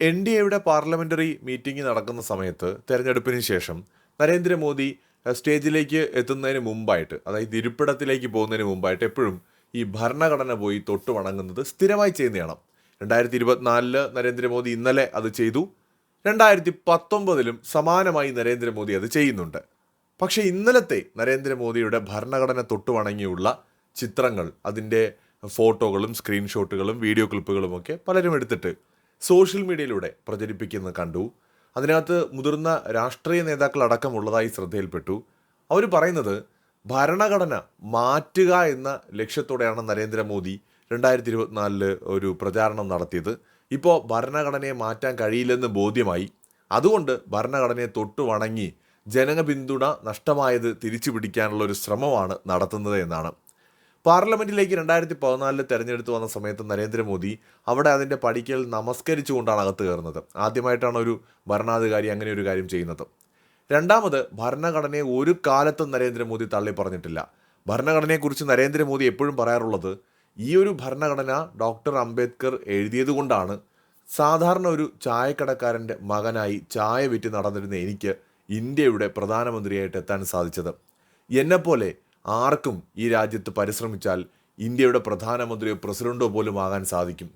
N D എയുടെ parliamentary meeting നടക്കുന്ന സമയത്ത് തെരഞ്ഞെടുപ്പിന് ശേഷം നരേന്ദ്രമോദി സ്റ്റേജിലേക്ക് എത്തുന്നതിന് മുമ്പായിട്ട് അതായത് ഇരിപ്പിടത്തിലേക്ക് പോകുന്നതിന് മുമ്പായിട്ട് എപ്പോഴും ഈ ഭരണഘടന പോയി തൊട്ട് വണങ്ങുന്നത് സ്ഥിരമായി ചെയ്യുന്നതാണ്. രണ്ടായിരത്തി ഇരുപത്തിനാലിൽ നരേന്ദ്രമോദി ഇന്നലെ അത് ചെയ്തു. രണ്ടായിരത്തി പത്തൊമ്പതിലും സമാനമായി നരേന്ദ്രമോദി അത് ചെയ്യുന്നുണ്ട്. പക്ഷേ ഇന്നലത്തെ നരേന്ദ്രമോദിയുടെ ഭരണഘടന തൊട്ട് വണങ്ങിയുള്ള ചിത്രങ്ങൾ അതിന്റെ ഫോട്ടോകളും സ്ക്രീൻഷോട്ടുകളും വീഡിയോ ക്ലിപ്പുകളും ഒക്കെ പലരും എടുത്തിട്ട് സോഷ്യൽ മീഡിയയിലൂടെ പ്രചരിപ്പിക്കുന്നത് കണ്ടു. അതിനകത്ത് മുതിർന്ന രാഷ്ട്രീയ നേതാക്കൾ അടക്കമുള്ളതായി ശ്രദ്ധയിൽപ്പെട്ടു. അവർ പറയുന്നത് ഭരണഘടന മാറ്റുക എന്ന ലക്ഷ്യത്തോടെയാണ് നരേന്ദ്രമോദി രണ്ടായിരത്തി ഇരുപത്തിനാലിൽ ഒരു പ്രചാരണം നടത്തിയത്. ഇപ്പോൾ ഭരണഘടനയെ മാറ്റാൻ കഴിയില്ലെന്ന് ബോധ്യമായി. അതുകൊണ്ട് ഭരണഘടനയെ തൊട്ടു വണങ്ങി ജനപിന്തുണ നഷ്ടമായത് തിരിച്ചു പിടിക്കാനുള്ള ഒരു ശ്രമമാണ് നടത്തുന്നത് എന്നാണ്. പാർലമെന്റിലേക്ക് രണ്ടായിരത്തി പതിനാലിൽ തെരഞ്ഞെടുത്ത് വന്ന സമയത്ത് നരേന്ദ്രമോദി അവിടെ അതിന്റെ പടിക്കൽ നമസ്കരിച്ചുകൊണ്ടാണ് അകത്ത് കയറുന്നത്. ആദ്യമായിട്ടാണ് ഒരു ഭരണാധികാരി അങ്ങനെ ഒരു കാര്യം ചെയ്യുന്നത്. രണ്ടാമത് ഭരണഘടനയെ ഒരു കാലത്തും നരേന്ദ്രമോദി തള്ളി പറഞ്ഞിട്ടില്ല ഭരണഘടനയെക്കുറിച്ച് നരേന്ദ്രമോദി എപ്പോഴും പറയാറുള്ളത് ഈ ഒരു ഭരണഘടന ഡോക്ടർ അംബേദ്കർ എഴുതിയത് കൊണ്ടാണ് സാധാരണ ഒരു ചായക്കടക്കാരന്റെ മകനായി ചായ വിറ്റ് നടന്നിരുന്ന എനിക്ക് ഇന്ത്യയുടെ പ്രധാനമന്ത്രിയായിട്ട് എത്താൻ സാധിച്ചത്. എന്നെപ്പോലെ ആർക്കും ഈ രാജ്യത്ത് പരിശ്രമിച്ചാൽ ഇന്ത്യയുടെ പ്രധാനമന്ത്രിയോ പ്രസിഡന്റോ പോലും ആകാൻ സാധിക്കും.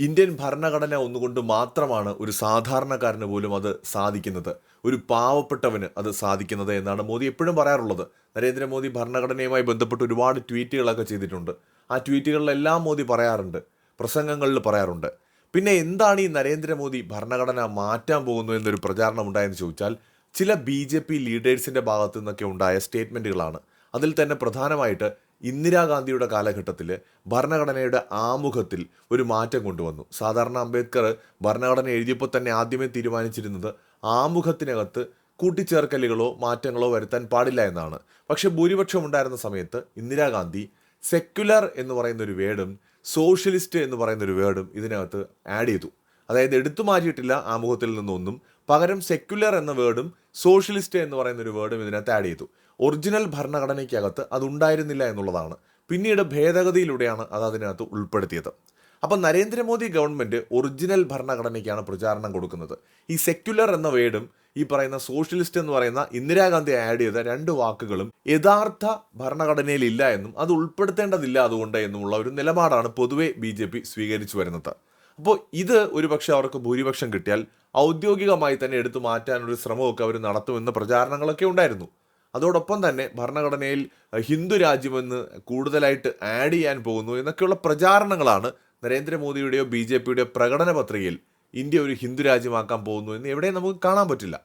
ഇന്ത്യൻ ഭരണഘടന ഒന്നുകൊണ്ട് മാത്രമാണ് ഒരു സാധാരണക്കാരന് പോലും അത് സാധിക്കുന്നത്. ഒരു പാവപ്പെട്ടവന് അത് സാധിക്കുന്നത് എന്നാണ് മോദി എപ്പോഴും പറയാറുള്ളത്. നരേന്ദ്രമോദി ഭരണഘടനയുമായി ബന്ധപ്പെട്ട് ഒരുപാട് ട്വീറ്റുകളൊക്കെ ചെയ്തിട്ടുണ്ട്. ആ ട്വീറ്റുകളിലെല്ലാം മോദി പറയാറുണ്ട്. പ്രസംഗങ്ങളിൽ പറയാറുണ്ട്. പിന്നെ എന്താണ് ഈ നരേന്ദ്രമോദി ഭരണഘടന മാറ്റാൻ പോകുന്നു എന്നൊരു പ്രചാരണം ഉണ്ടായെന്ന് ചോദിച്ചാൽ ചില ബി ജെ പി ലീഡേഴ്സിന്റെ ഭാഗത്തു നിന്നൊക്കെ ഉണ്ടായ സ്റ്റേറ്റ്മെന്റുകളാണ് അതിൽ തന്നെ പ്രധാനമായിട്ട് ഇന്ദിരാഗാന്ധിയുടെ കാലഘട്ടത്തിൽ ഭരണഘടനയുടെ ആമുഖത്തിൽ ഒരു മാറ്റം കൊണ്ടുവന്നു. സാധാരണ അംബേദ്കർ ഭരണഘടന എഴുതിയപ്പോൾ തന്നെ ആദ്യമേ തീരുമാനിച്ചിരുന്നത് ആമുഖത്തിനകത്ത് കൂട്ടിച്ചേർക്കലുകളോ മാറ്റങ്ങളോ വരുത്താൻ പാടില്ല എന്നാണ്. പക്ഷെ ഭൂരിപക്ഷം ഉണ്ടായിരുന്ന സമയത്ത് ഇന്ദിരാഗാന്ധി സെക്യുലർ എന്ന് പറയുന്ന ഒരു വേർഡും സോഷ്യലിസ്റ്റ് എന്ന് പറയുന്ന ഒരു വേർഡും ഇതിനകത്ത് ആഡ് ചെയ്തു. അതായത് എടുത്തു മാറ്റിയിട്ടില്ല ആമുഖത്തിൽ നിന്നൊന്നും. പകരം സെക്യുലർ എന്ന വേർഡും സോഷ്യലിസ്റ്റ് എന്ന് പറയുന്ന ഒരു വേർഡും ഇതിനകത്ത് ആഡ് ചെയ്തു. ഒറിജിനൽ ഭരണഘടനയ്ക്കകത്ത് അതുണ്ടായിരുന്നില്ല എന്നുള്ളതാണ്. പിന്നീട് ഭേദഗതിയിലൂടെയാണ് അത് അതിനകത്ത് ഉൾപ്പെടുത്തിയത്. അപ്പം നരേന്ദ്രമോദി ഗവൺമെന്റ് ഒറിജിനൽ ഭരണഘടനയ്ക്കാണ് പ്രചാരണം കൊടുക്കുന്നത്. ഈ സെക്യുലർ എന്ന വേർഡും ഈ പറയുന്ന സോഷ്യലിസ്റ്റ് എന്ന് പറയുന്ന ഇന്ദിരാഗാന്ധി ആഡ് ചെയ്ത രണ്ട് വാക്കുകളും യഥാർത്ഥ ഭരണഘടനയിൽ ഇല്ല എന്നും അത് ഉൾപ്പെടുത്തേണ്ടതില്ല അതുകൊണ്ട് എന്നുമുള്ള ഒരു നിലപാടാണ് പൊതുവെ ബി ജെ പി സ്വീകരിച്ചു വരുന്നത്. അപ്പോൾ ഇത് ഒരുപക്ഷെ അവർക്ക് ഭൂരിപക്ഷം കിട്ടിയാൽ ഔദ്യോഗികമായി തന്നെ എടുത്തു മാറ്റാനൊരു ശ്രമമൊക്കെ അവർ നടത്തുമെന്ന പ്രചാരണങ്ങളൊക്കെ ഉണ്ടായിരുന്നു. അതോടൊപ്പം തന്നെ ഭരണഘടനയിൽ ഹിന്ദു രാജ്യമെന്ന് കൂടുതലായിട്ട് ആഡ് ചെയ്യാൻ പോകുന്നു എന്നൊക്കെയുള്ള പ്രചാരണങ്ങളാണ് നരേന്ദ്രമോദിയുടെയോ ബി ജെ പിയുടെയോ പ്രകടന പത്രികയിൽ ഇന്ത്യ ഒരു ഹിന്ദു രാജ്യമാക്കാൻ പോകുന്നു എന്ന് എവിടെയും നമുക്ക് കാണാൻ പറ്റില്ല.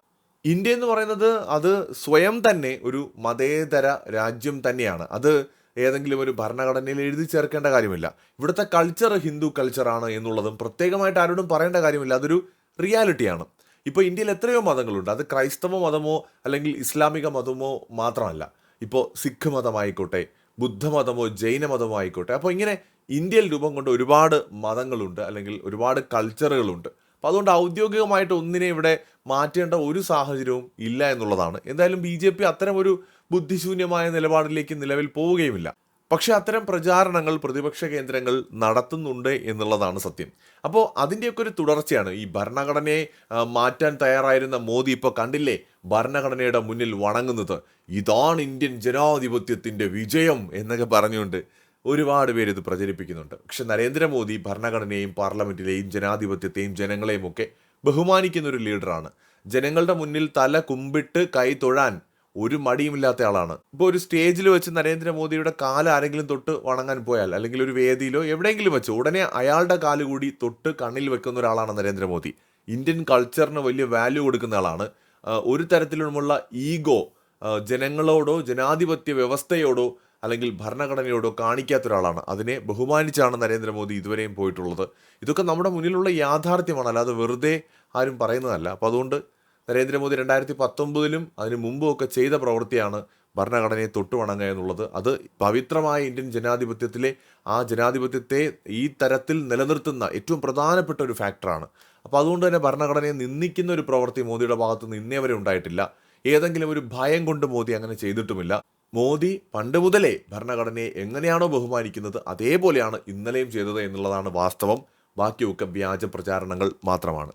ഇന്ത്യ എന്ന് പറയുന്നത് അത് സ്വയം തന്നെ ഒരു മതേതര രാജ്യം തന്നെയാണ്. അത് ഏതെങ്കിലും ഒരു ഭരണഘടനയിൽ എഴുതി ചേർക്കേണ്ട കാര്യമില്ല. ഇവിടുത്തെ കൾച്ചർ ഹിന്ദു കൾച്ചറാണ് എന്നുള്ളതും പ്രത്യേകമായിട്ട് ആരോടും പറയേണ്ട കാര്യമില്ല. അതൊരു റിയാലിറ്റിയാണ് ഇപ്പോൾ ഇന്ത്യയിൽ എത്രയോ മതങ്ങളുണ്ട്. അത് ക്രൈസ്തവ മതമോ അല്ലെങ്കിൽ ഇസ്ലാമിക മതമോ മാത്രമല്ല. ഇപ്പോൾ സിഖ് മതമായിക്കോട്ടെ ബുദ്ധമതമോ ജൈനമതമോ ആയിക്കോട്ടെ. അപ്പോൾ ഇങ്ങനെ ഇന്ത്യയിൽ രൂപം കൊണ്ട് ഒരുപാട് മതങ്ങളുണ്ട് അല്ലെങ്കിൽ ഒരുപാട് കൾച്ചറുകളുണ്ട്. അപ്പോൾ അതുകൊണ്ട് ഔദ്യോഗികമായിട്ട് ഒന്നിനെ ഇവിടെ മാറ്റേണ്ട ഒരു സാഹചര്യവും ഇല്ല എന്നുള്ളതാണ്. എന്തായാലും ബി ജെ പി അത്തരം ഒരു ബുദ്ധിശൂന്യമായ നിലപാടിലേക്ക് നിലവിൽ പോവുകയുമില്ല. പക്ഷേ അത്തരം പ്രചാരണങ്ങൾ പ്രതിപക്ഷ കേന്ദ്രങ്ങൾ നടത്തുന്നുണ്ട് എന്നുള്ളതാണ് സത്യം. അപ്പോൾ അതിന്റെയൊക്കെ ഒരു തുടർച്ചയാണ്. ഈ ഭരണഘടനയെ മാറ്റാൻ തയ്യാറായിരുന്ന മോദി ഇപ്പോൾ കണ്ടില്ലേ? ഭരണഘടനയുടെ മുന്നിൽ വണങ്ങുന്നത്. ഇതാണ് ഇന്ത്യൻ ജനാധിപത്യത്തിന്റെ വിജയം എന്നൊക്കെ പറഞ്ഞുകൊണ്ട് ഒരുപാട് പേര് ഇത് പ്രചരിപ്പിക്കുന്നുണ്ട്. പക്ഷെ നരേന്ദ്രമോദി ഭരണഘടനയെയും പാർലമെന്റിലെയും ജനാധിപത്യത്തെയും ജനങ്ങളെയും ഒക്കെ ബഹുമാനിക്കുന്ന ഒരു ലീഡറാണ്. ജനങ്ങളുടെ മുന്നിൽ തല കുമ്പിട്ട് കൈ തൊഴാൻ ഒരു മടിയുമില്ലാത്ത ആളാണ്. ഇപ്പോൾ ഒരു സ്റ്റേജിൽ വെച്ച് നരേന്ദ്രമോദിയുടെ കാൽ ആരെങ്കിലും തൊട്ട് വണങ്ങാൻ പോയാൽ അല്ലെങ്കിൽ ഒരു വേദിയിലോ എവിടെയെങ്കിലും വെച്ച് ഉടനെ അയാളുടെ കാൽ കൂടി തൊട്ട് കണ്ണിൽ വെക്കുന്ന ഒരാളാണ് നരേന്ദ്രമോദി. ഇന്ത്യൻ കൾച്ചറിന് വലിയ വാല്യൂ കൊടുക്കുന്ന ആളാണ്. ഒരു തരത്തിലുമുള്ള ഈഗോ ജനങ്ങളോടോ ജനാധിപത്യ വ്യവസ്ഥയോടോ അല്ലെങ്കിൽ ഭരണഘടനയോടോ കാണിക്കാത്ത ഒരാളാണ്. അതിനെ ബഹുമാനിച്ചാണ് നരേന്ദ്രമോദി ഇതുവരെയും പോയിട്ടുള്ളത്. ഇതൊക്കെ നമ്മുടെ മുന്നിലുള്ള യാഥാർത്ഥ്യമാണ്. അല്ലാതെ വെറുതെ ആരും പറയുന്നതല്ല. അപ്പോൾ അതുകൊണ്ട് നരേന്ദ്രമോദി രണ്ടായിരത്തി പത്തൊമ്പതിലും അതിനു മുമ്പും ഒക്കെ ചെയ്ത പ്രവൃത്തിയാണ് ഭരണഘടനയെ തൊട്ടുവണങ്ങുക എന്നുള്ളത്. അത് പവിത്രമായ ഇന്ത്യൻ ജനാധിപത്യത്തിലെ ആ ജനാധിപത്യത്തെ ഈ തരത്തിൽ നിലനിർത്തുന്ന ഏറ്റവും പ്രധാനപ്പെട്ട ഒരു ഫാക്ടറാണ്. അപ്പോൾ അതുകൊണ്ട് തന്നെ ഭരണഘടനയെ നിന്ദിക്കുന്ന ഒരു പ്രവൃത്തി മോദിയുടെ ഭാഗത്ത് നിന്ന് ഇന്നേ വരെ ഉണ്ടായിട്ടില്ല. ഏതെങ്കിലും ഒരു ഭയം കൊണ്ട് മോദി അങ്ങനെ ചെയ്തിട്ടുമില്ല. മോദി പണ്ട് മുതലേ ഭരണഘടനയെ എങ്ങനെയാണോ ബഹുമാനിക്കുന്നത് അതേപോലെയാണ് ഇന്നലെയും ചെയ്തത് എന്നുള്ളതാണ് വാസ്തവം. ബാക്കിയൊക്കെ വ്യാജ പ്രചാരണങ്ങൾ മാത്രമാണ്.